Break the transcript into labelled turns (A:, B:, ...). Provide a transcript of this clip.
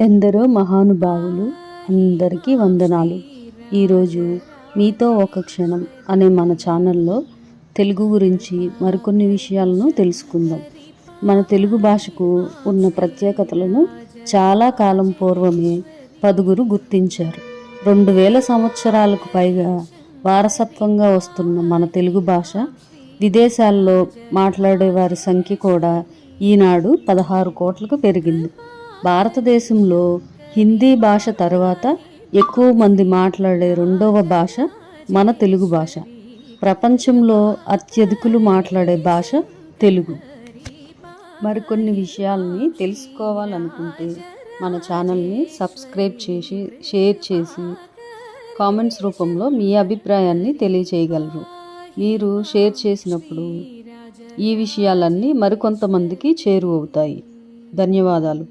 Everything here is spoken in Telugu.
A: ఎందరో మహానుభావులు అందరికీ వందనాలు. ఈరోజు మీతో ఒక క్షణం అనే మన ఛానల్లో తెలుగు గురించి మరికొన్ని విషయాలను తెలుసుకుందాం. మన తెలుగు భాషకు ఉన్న ప్రత్యేకతలను చాలా కాలం పూర్వమే పదుగురు గుర్తించారు. రెండు వేల సంవత్సరాలకు పైగా వారసత్వంగా వస్తున్న మన తెలుగు భాష విదేశాల్లో మాట్లాడే వారి సంఖ్య కూడా ఈనాడు పదహారు కోట్లకు పెరిగింది. భారతదేశంలో హిందీ భాష తర్వాత ఎక్కువ మంది మాట్లాడే రెండవ భాష మన తెలుగు భాష. ప్రపంచంలో అత్యధికులు మాట్లాడే భాష తెలుగు. మరికొన్ని విషయాల్ని తెలుసుకోవాలనుకుంటే మన ఛానల్ని సబ్స్క్రైబ్ చేసి షేర్ చేసి కామెంట్స్ రూపంలో మీ అభిప్రాయాన్ని తెలియచేయగలరు. మీరు షేర్ చేసినప్పుడు ఈ విషయాలన్నీ మరికొంతమందికి చేరువవుతాయి. ధన్యవాదాలు.